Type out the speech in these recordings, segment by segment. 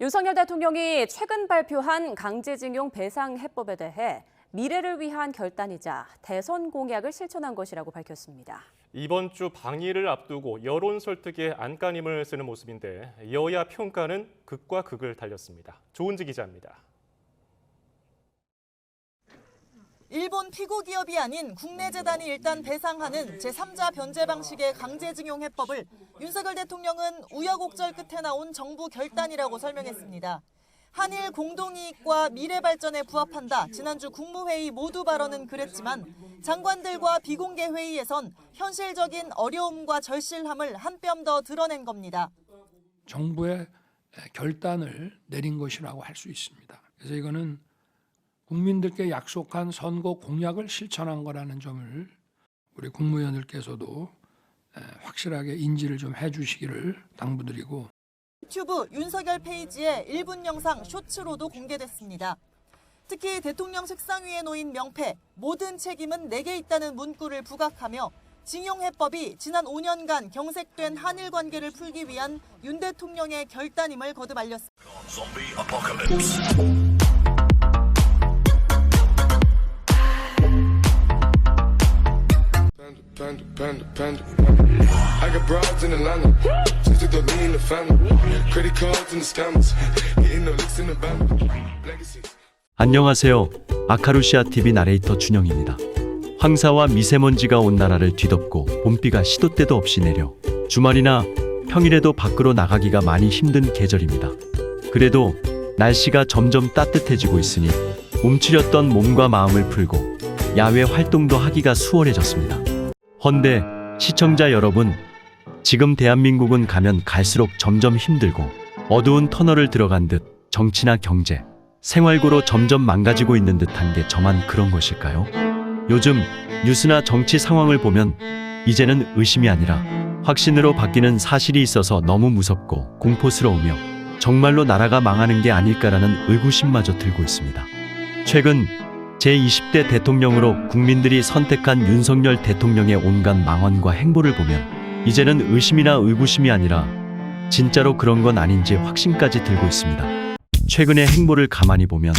윤석열 대통령이 최근 발표한 강제징용 배상 해법에 대해 미래를 위한 결단이자 대선 공약을 실천한 것이라고 밝혔습니다. 이번 주 방일을 앞두고 여론 설득에 안간힘을 쓰는 모습인데 여야 평가는 극과 극을 달렸습니다. 조은지 기자입니다. 일본 피고 기업이 아닌 국내 재단이 일단 배상하는 제3자 변제 방식의 강제징용 해법을 윤석열 대통령은 우여곡절 끝에 나온 정부 결단이라고 설명했습니다. 한일 공동이익과 미래 발전에 부합한다. 지난주 국무회의 모두 발언은 그랬지만 장관들과 비공개 회의에선 현실적인 어려움과 절실함을 한 뼘 더 드러낸 겁니다. 정부의 결단을 내린 것이라고 할 수 있습니다. 그래서 이거는 국민들께 약속한 선거 공약을 실천한 거라는 점을 우리 국무위원들께서도 확실하게 인지를 좀 해주시기를 당부드리고 유튜브 윤석열 페이지에 1분 영상 쇼츠로도 공개됐습니다. 특히 대통령 책상 위에 놓인 명패 모든 책임은 내게 있다는 문구를 부각하며 징용 해법이 지난 5년간 경색된 한일 관계를 풀기 위한 윤 대통령의 결단임을 거듭 알렸습니다. Panda, panda, panda, panda. I got broads in Atlanta. Just the lean in the family. Credit cards and the scammers. Hitting the licks in the band. Legacies. 안녕하세요. 아카루시아 TV 나레이터 준영입니다. 황사와 미세먼지가 온 나라를 뒤덮고 봄비가 시도 때도 없이 내려 주말이나 평일에도 밖으로 나가기가 많이 힘든 계절입니다. 그래도 날씨가 점점 따뜻해지고 있으니 움츠렸던 몸과 마음을 풀고 야외 활동도 하기가 수월해졌습니다. 헌데 시청자 여러분, 지금 대한민국은 가면 갈수록 점점 힘들고 어두운 터널을 들어간 듯 정치나 경제, 생활고로 점점 망가지고 있는 듯한 게 저만 그런 것일까요? 요즘 뉴스나 정치 상황을 보면 이제는 의심이 아니라 확신으로 바뀌는 사실이 있어서 너무 무섭고 공포스러우며 정말로 나라가 망하는 게 아닐까라는 의구심마저 들고 있습니다. 최근 제20대 대통령으로 국민들이 선택한 윤석열 대통령의 온갖 망언과 행보를 보면 이제는 의심이나 의구심이 아니라 진짜로 그런 건 아닌지 확신까지 들고 있습니다. 최근의 행보를 가만히 보면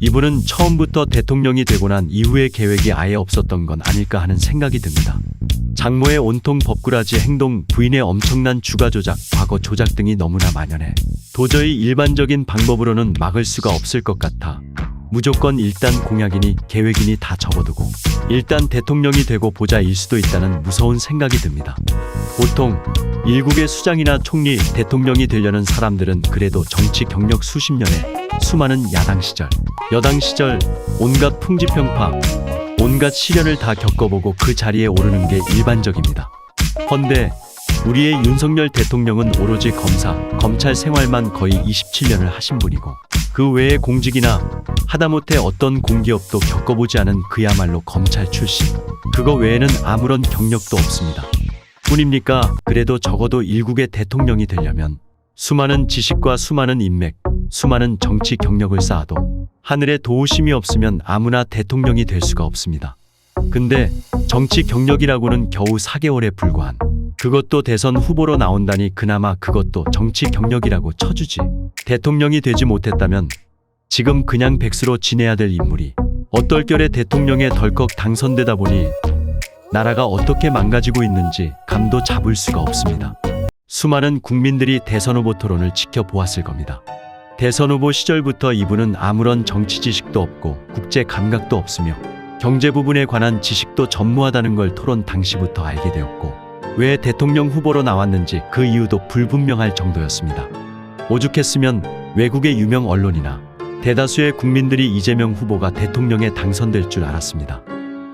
이분은 처음부터 대통령이 되고 난 이후의 계획이 아예 없었던 건 아닐까 하는 생각이 듭니다. 장모의 온통 법꾸라지 행동, 부인의 엄청난 주가 조작, 과거 조작 등이 너무나 만연해 도저히 일반적인 방법으로는 막을 수가 없을 것 같아 무조건 일단 공약이니 계획이니 다 접어두고 일단 대통령이 되고 보자일 수도 있다는 무서운 생각이 듭니다. 보통 일국의 수장이나 총리, 대통령이 되려는 사람들은 그래도 정치 경력 수십 년에 수많은 야당 시절, 여당 시절 온갖 풍지평파, 온갖 시련을 다 겪어보고 그 자리에 오르는 게 일반적입니다. 헌데 우리의 윤석열 대통령은 오로지 검사, 검찰 생활만 거의 27년을 하신 분이고 그 외의 공직이나 하다못해 어떤 공기업도 겪어보지 않은 그야말로 검찰 출신. 그거 외에는 아무런 경력도 없습니다. 뿐입니까? 그래도 적어도 일국의 대통령이 되려면 수많은 지식과 수많은 인맥, 수많은 정치 경력을 쌓아도 하늘에 도우심이 없으면 아무나 대통령이 될 수가 없습니다. 근데 정치 경력이라고는 겨우 4개월에 불과한 그것도 대선 후보로 나온다니 그나마 그것도 정치 경력이라고 쳐주지. 대통령이 되지 못했다면 지금 그냥 백수로 지내야 될 인물이 어떨결에 대통령에 덜컥 당선되다 보니 나라가 어떻게 망가지고 있는지 감도 잡을 수가 없습니다. 수많은 국민들이 대선 후보 토론을 지켜보았을 겁니다. 대선 후보 시절부터 이분은 아무런 정치 지식도 없고 국제 감각도 없으며 경제 부분에 관한 지식도 전무하다는 걸 토론 당시부터 알게 되었고 왜 대통령 후보로 나왔는지 그 이유도 불분명할 정도였습니다. 오죽했으면 외국의 유명 언론이나 대다수의 국민들이 이재명 후보가 대통령에 당선될 줄 알았습니다.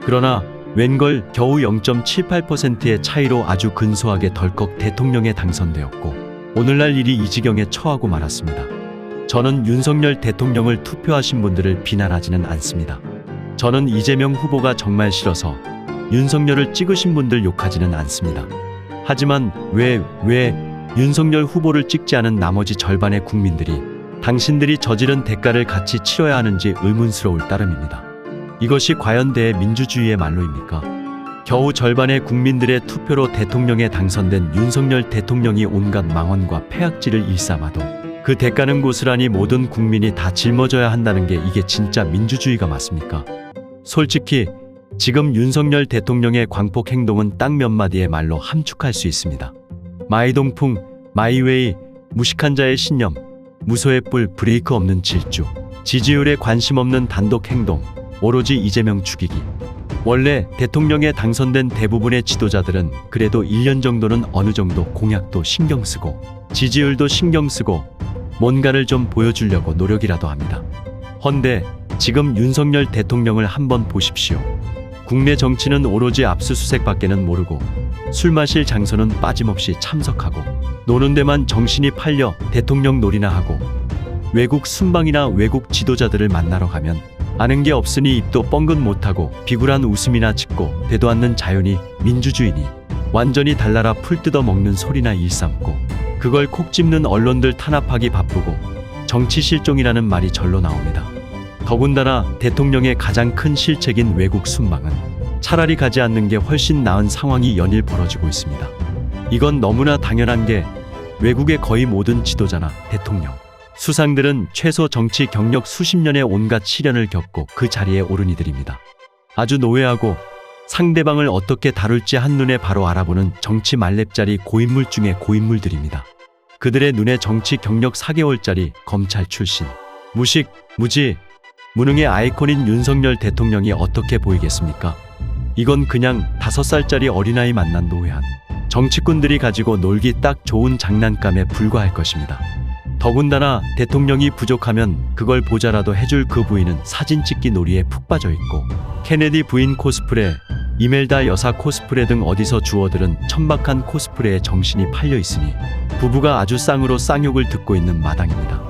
그러나 웬걸 겨우 0.78%의 차이로 아주 근소하게 덜컥 대통령에 당선되었고 오늘날 일이 이 지경에 처하고 말았습니다. 저는 윤석열 대통령을 투표하신 분들을 비난하지는 않습니다. 저는 이재명 후보가 정말 싫어서 윤석열을 찍으신 분들 욕하지는 않습니다. 하지만 왜, 왜 윤석열 후보를 찍지 않은 나머지 절반의 국민들이 당신들이 저지른 대가를 같이 치러야 하는지 의문스러울 따름입니다. 이것이 과연 대민주주의의 말로입니까? 겨우 절반의 국민들의 투표로 대통령에 당선된 윤석열 대통령이 온갖 망언과 폐악질을 일삼아도 그 대가는 고스란히 모든 국민이 다 짊어져야 한다는 게 이게 진짜 민주주의가 맞습니까? 솔직히 지금 윤석열 대통령의 광폭 행동은 딱 몇 마디의 말로 함축할 수 있습니다. 마이동풍, 마이웨이, 무식한 자의 신념, 무소의 뿔, 브레이크 없는 질주, 지지율에 관심 없는 단독 행동, 오로지 이재명 죽이기. 원래 대통령에 당선된 대부분의 지도자들은 그래도 1년 정도는 어느 정도 공약도 신경 쓰고 지지율도 신경 쓰고 뭔가를 좀 보여주려고 노력이라도 합니다. 헌데 지금 윤석열 대통령을 한번 보십시오. 국내 정치는 오로지 압수수색밖에는 모르고 술 마실 장소는 빠짐없이 참석하고 노는 데만 정신이 팔려 대통령 놀이나 하고 외국 순방이나 외국 지도자들을 만나러 가면 아는 게 없으니 입도 뻥긋 못하고 비굴한 웃음이나 짓고 되도 않는 자연이 민주주의니 완전히 달나라 풀 뜯어 먹는 소리나 일삼고 그걸 콕 집는 언론들 탄압하기 바쁘고 정치 실종이라는 말이 절로 나옵니다. 더군다나 대통령의 가장 큰 실책인 외국 순방은 차라리 가지 않는 게 훨씬 나은 상황이 연일 벌어지고 있습니다. 이건 너무나 당연한 게 외국의 거의 모든 지도자나 대통령, 수상들은 최소 정치 경력 수십 년의 온갖 시련을 겪고 그 자리에 오른 이들입니다. 아주 노회하고 상대방을 어떻게 다룰지 한눈에 바로 알아보는 정치 말렙짜리 고인물 중의 고인물들입니다. 그들의 눈에 정치 경력 4개월짜리 검찰 출신, 무식, 무지, 무능의 아이콘인 윤석열 대통령이 어떻게 보이겠습니까? 이건 그냥 다섯 살짜리 어린아이 만난 노회한 정치꾼들이 가지고 놀기 딱 좋은 장난감에 불과할 것입니다. 더군다나 대통령이 부족하면 그걸 보자라도 해줄 그 부인은 사진 찍기 놀이에 푹 빠져 있고 케네디 부인 코스프레, 이멜다 여사 코스프레 등 어디서 주어들은 천박한 코스프레에 정신이 팔려 있으니 부부가 아주 쌍으로 쌍욕을 듣고 있는 마당입니다.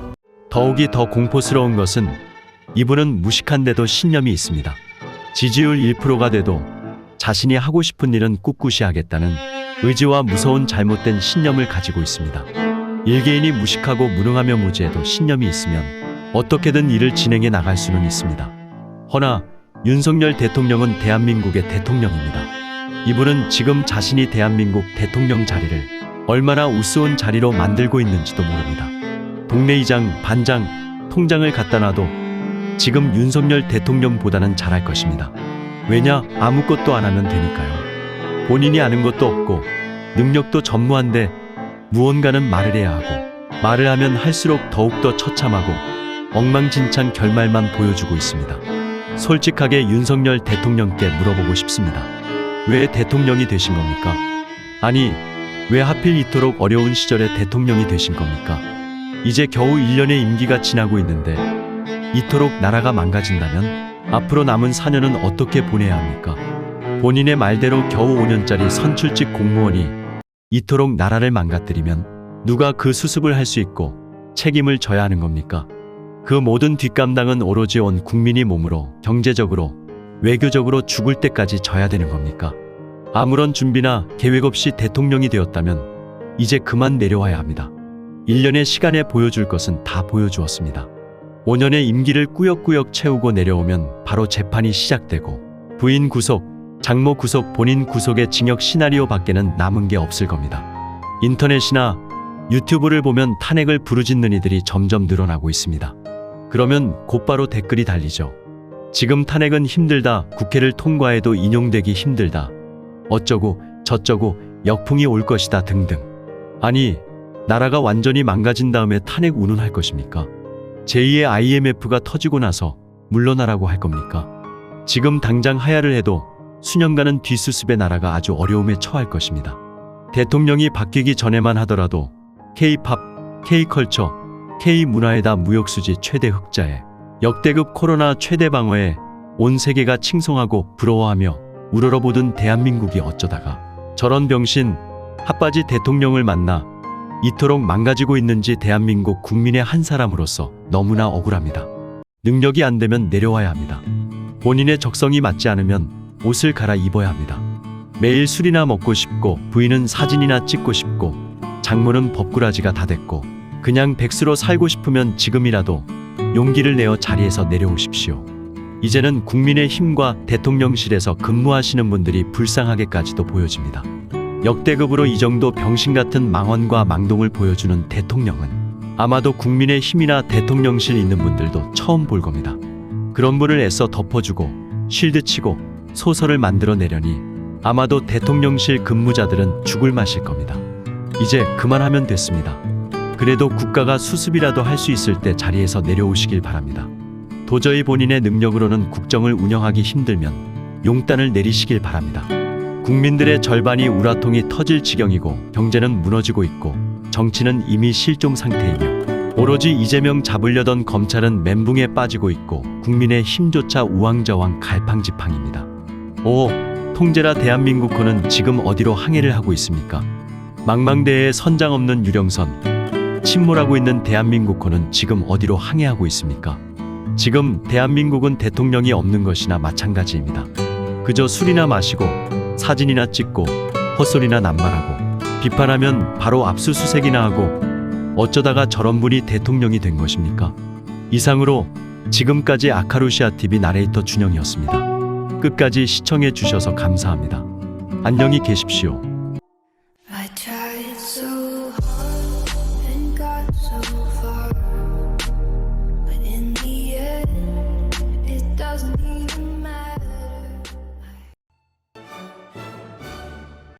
더욱이 더 공포스러운 것은 이분은 무식한데도 신념이 있습니다. 지지율 1%가 돼도 자신이 하고 싶은 일은 꿋꿋이 하겠다는 의지와 무서운 잘못된 신념을 가지고 있습니다. 일개인이 무식하고 무능하며 무지해도 신념이 있으면 어떻게든 일을 진행해 나갈 수는 있습니다. 허나 윤석열 대통령은 대한민국의 대통령입니다. 이분은 지금 자신이 대한민국 대통령 자리를 얼마나 우스운 자리로 만들고 있는지도 모릅니다. 동네 이장, 반장, 통장을 갖다 놔도 지금 윤석열 대통령보다는 잘할 것입니다. 왜냐? 아무것도 안 하면 되니까요. 본인이 아는 것도 없고 능력도 전무한데 무언가는 말을 해야 하고 말을 하면 할수록 더욱더 처참하고 엉망진창 결말만 보여주고 있습니다. 솔직하게 윤석열 대통령께 물어보고 싶습니다. 왜 대통령이 되신 겁니까? 아니, 왜 하필 이토록 어려운 시절에 대통령이 되신 겁니까? 이제 겨우 1년의 임기가 지나고 있는데 이토록 나라가 망가진다면 앞으로 남은 4년은 어떻게 보내야 합니까? 본인의 말대로 겨우 5년짜리 선출직 공무원이 이토록 나라를 망가뜨리면 누가 그 수습을 할 수 있고 책임을 져야 하는 겁니까? 그 모든 뒷감당은 오로지 온 국민이 몸으로 경제적으로 외교적으로 죽을 때까지 져야 되는 겁니까? 아무런 준비나 계획 없이 대통령이 되었다면 이제 그만 내려와야 합니다. 1년의 시간에 보여줄 것은 다 보여주었습니다. 5년의 임기를 꾸역꾸역 채우고 내려오면 바로 재판이 시작되고 부인 구속, 장모 구속, 본인 구속의 징역 시나리오 밖에는 남은 게 없을 겁니다. 인터넷이나 유튜브를 보면 탄핵을 부르짖는 이들이 점점 늘어나고 있습니다. 그러면 곧바로 댓글이 달리죠. 지금 탄핵은 힘들다. 국회를 통과해도 인용되기 힘들다. 어쩌고 저쩌고 역풍이 올 것이다 등등. 아니, 나라가 완전히 망가진 다음에 탄핵 운운할 것입니까? 제2의 IMF가 터지고 나서 물러나라고 할 겁니까? 지금 당장 하야를 해도 수년간은 뒷수습의 나라가 아주 어려움에 처할 것입니다. 대통령이 바뀌기 전에만 하더라도 K-팝, K-컬처, K-문화에다 무역수지 최대 흑자에 역대급 코로나 최대 방어에 온 세계가 칭송하고 부러워하며 우러러보던 대한민국이 어쩌다가 저런 병신 핫바지 대통령을 만나 이토록 망가지고 있는지 대한민국 국민의 한 사람으로서 너무나 억울합니다. 능력이 안 되면 내려와야 합니다. 본인의 적성이 맞지 않으면 옷을 갈아입어야 합니다. 매일 술이나 먹고 싶고 부인은 사진이나 찍고 싶고 장모는 법꾸라지가 다 됐고 그냥 백수로 살고 싶으면 지금이라도 용기를 내어 자리에서 내려오십시오. 이제는 국민의 힘과 대통령실에서 근무하시는 분들이 불쌍하게까지도 보여집니다. 역대급으로 이 정도 병신 같은 망언과 망동을 보여주는 대통령은 아마도 국민의 힘이나 대통령실 있는 분들도 처음 볼 겁니다. 그런 분을 애써 덮어주고 실드 치고 소설을 만들어 내려니 아마도 대통령실 근무자들은 죽을 맛일 겁니다. 이제 그만하면 됐습니다. 그래도 국가가 수습이라도 할 수 있을 때 자리에서 내려오시길 바랍니다. 도저히 본인의 능력으로는 국정을 운영하기 힘들면 용단을 내리시길 바랍니다. 국민들의 절반이 우라통이 터질 지경이고 경제는 무너지고 있고 정치는 이미 실종 상태이며 오로지 이재명 잡으려던 검찰은 멘붕에 빠지고 있고 국민의 힘조차 우왕좌왕 갈팡지팡입니다. 오, 통제라 대한민국호는 지금 어디로 항해를 하고 있습니까? 망망대해에 선장 없는 유령선, 침몰하고 있는 대한민국호는 지금 어디로 항해하고 있습니까? 지금 대한민국은 대통령이 없는 것이나 마찬가지입니다. 그저 술이나 마시고 사진이나 찍고 헛소리나 남발하고 비판하면 바로 압수수색이나 하고 어쩌다가 저런 분이 대통령이 된 것입니까? 이상으로 지금까지 아카루시아 TV 나레이터 준영이었습니다. 끝까지 시청해 주셔서 감사합니다. 안녕히 계십시오.